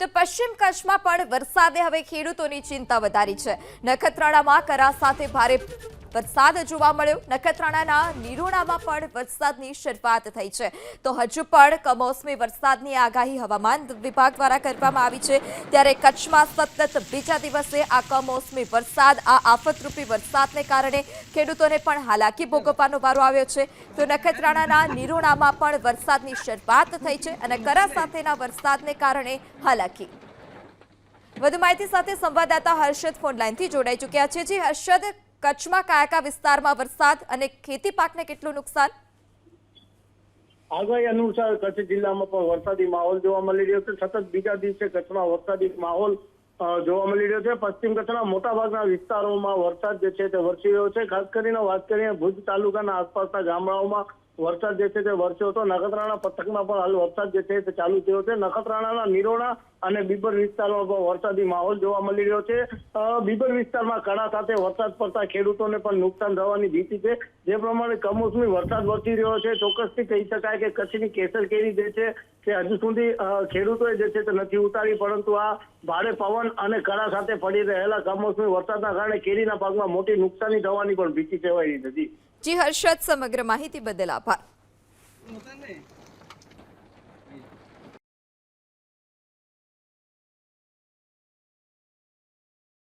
તો પશ્ચિમ કચ્છમાં પણ વરસાદે હવે ખેડૂતોની ચિંતા વધારી છે. નખત્રાણામાં કરા સાથે ભારે વરસાદ જોવા મળ્યો. નખત્રાણાના નિરોણામાં પણ વરસાદની શરૂઆત થઈ છે. તો હજુ પણ કમોસમી વરસાદની આગાહી હવામાન વિભાગ દ્વારા કરવામાં આવી છે. ત્યારે કચ્છમાં સતત બીજા દિવસે આ કમોસમી વરસાદ, આ આફતરૂપી વરસાદને કારણે ખેડૂતોને પણ હાલાકી ભોગવવાનો વારો આવ્યો છે. તો નખત્રાણાના નિરોણામાં પણ વરસાદની શરૂઆત થઈ છે અને કરા સાથેના વરસાદને કારણે હાલાકી. વધુ માહિતી સાથે સંવાદદાતા હર્ષદ ફોનલાઈનથી જોડાઈ ચૂક્યા છે. જે હર્ષદ કચ્છમાં કયા કયા વિસ્તારમાં વરસાદ અને ખેતી પાકને કેટલું નુકસાન? આગાહી અનુસાર કચ્છ જિલ્લામાં પણ વરસાદી માહોલ જોવા મળી રહ્યો છે. સતત બીજા દિવસે કચ્છમાં વરસાદી માહોલ જોવા મળી રહ્યો છે. પશ્ચિમ કચ્છના મોટાભાગના વિસ્તારોમાં વરસાદ જે છે તે વરસી રહ્યો છે. ખાસ કરીને વાત કરીએ ભુજ તાલુકાના આસપાસના ગામડાઓમાં વરસાદ જે છે તે વરસ્યો હતો. નખત્રાણા પથકમાં પણ હાલ વરસાદ જે છે તે ચાલુ થયો છે. નખત્રાણાના નિરોણા અને બીબર વિસ્તારમાં પણ વરસાદી માહોલ જોવા મળી રહ્યો છે. બીબર વિસ્તારમાં કડા સાથે વરસાદ પડતા ખેડૂતોને પણ નુકસાન થવાની ભીતિ છે. જે પ્રમાણે કમોસમી વરસાદ વરસી રહ્યો છે. ચોક્કસથી કહી શકાય કે કચ્છની કેસર કેરી જે છે તે હજુ સુધી ખેડૂતોએ જે છે તે નથી ઉતારી, પરંતુ આ ભારે પવન અને કડા સાથે પડી રહેલા કમોસમી વરસાદના કારણે કેરીના પાકમાં મોટી નુકસાની થવાની પણ ભીતિ સેવાઈ રહી હતી જી હર્ષદ સમગ્ર માહિતી બદલ આભાર.